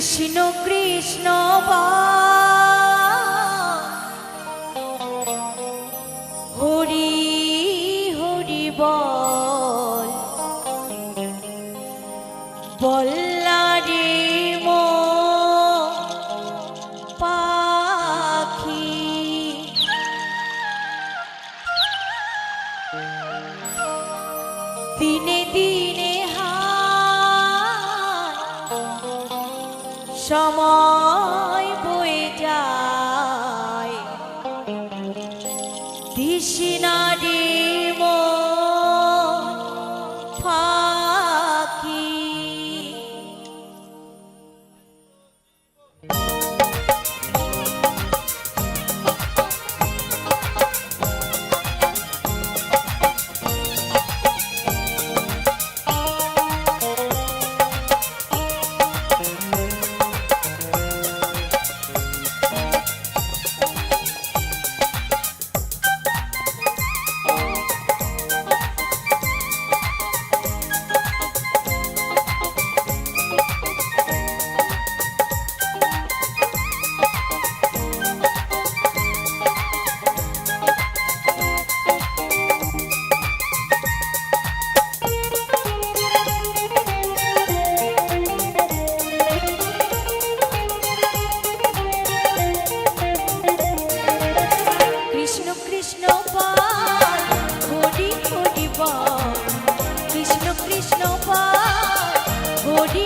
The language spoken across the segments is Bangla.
কৃষ্ণ কৃষ্ণ হরি বয়ে যায়। হরি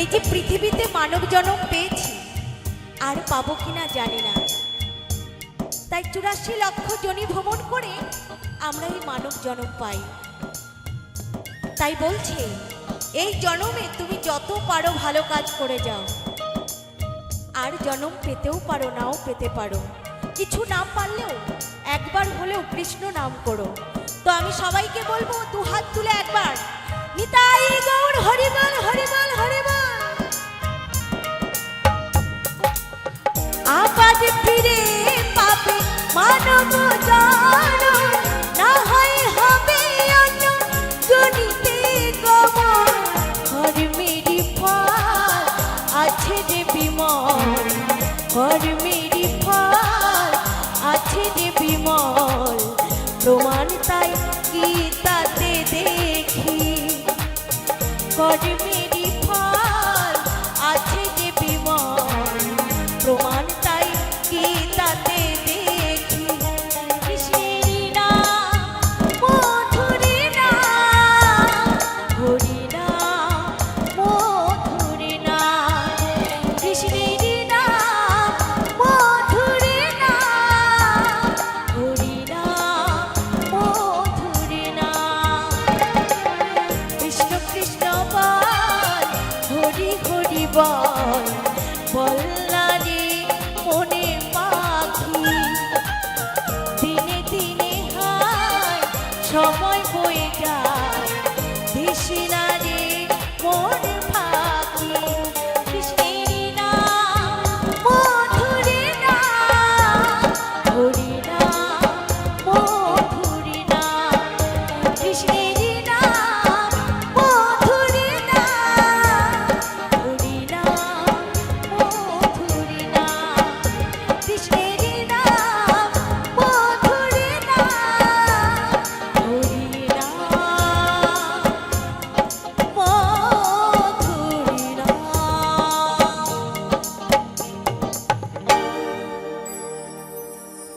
এই যে পৃথিবীতে মানব জনম পেয়েছি, আর পাবো কিনা জানি না। তাই চুরাশি লক্ষ জনি ভ্রমণ করে আমরা এই মানব জনম পাই। তাই বলছে, এই জনমে তুমি যত পারো ভালো কাজ করে যাও। আর জনম পেতেও পারো, নাও পেতে পারো। কিছু নাম পারলেও একবার হলেও কৃষ্ণ নাম করো। তো আমি সবাইকে বলব, দু হাত তুলে একবার ধর্মেরই ফল আছে যে বিমল। প্রমাণ তাই কি তাতে দেখি? কর্মেরই সময় হয়ে যায়।